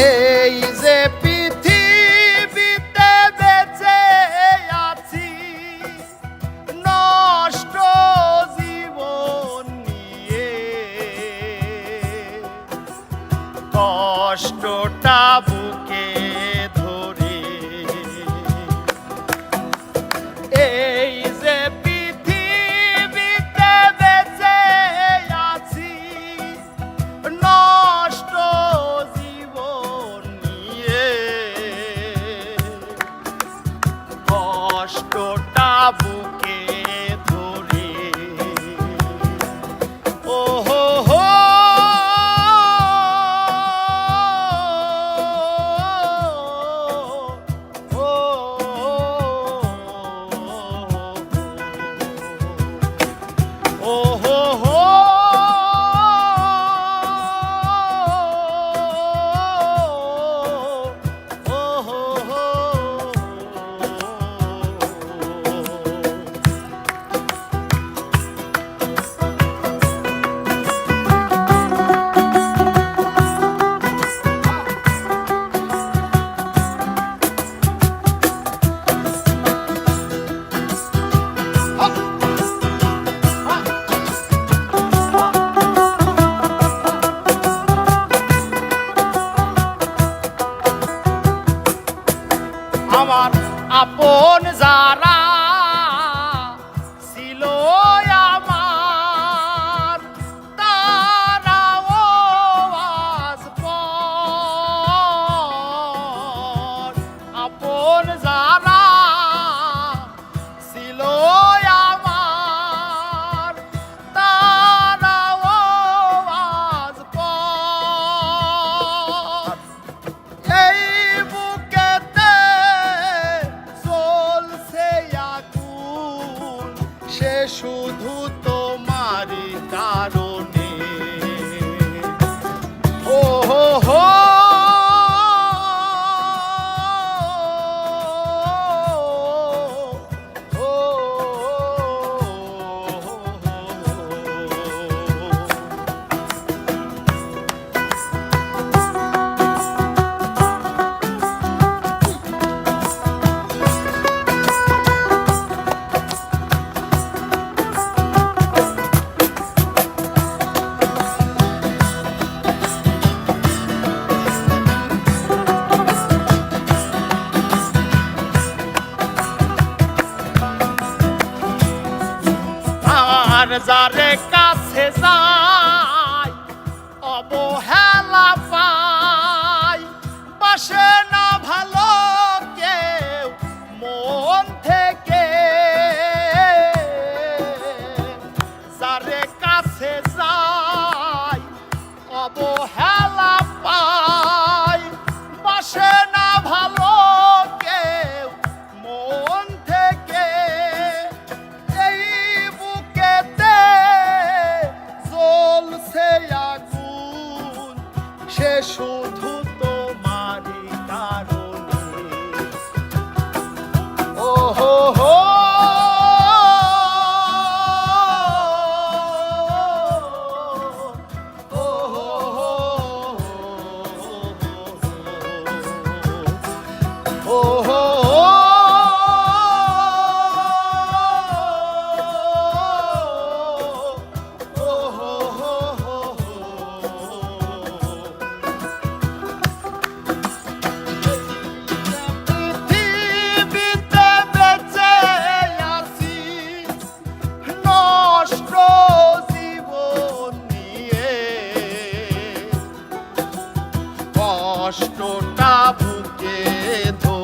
Hey. bouquet আমার আপন যারা সে শুধু তোমারই কারণ। বাজারে কাছে যাই অবহেলা পাই। বাসে না ভালো কেউ মন থেকে। যারে কাছে যায় সে শুধু তোমারই কারণে ও হো! হো! Oh কষ্টটা বুকে ধরে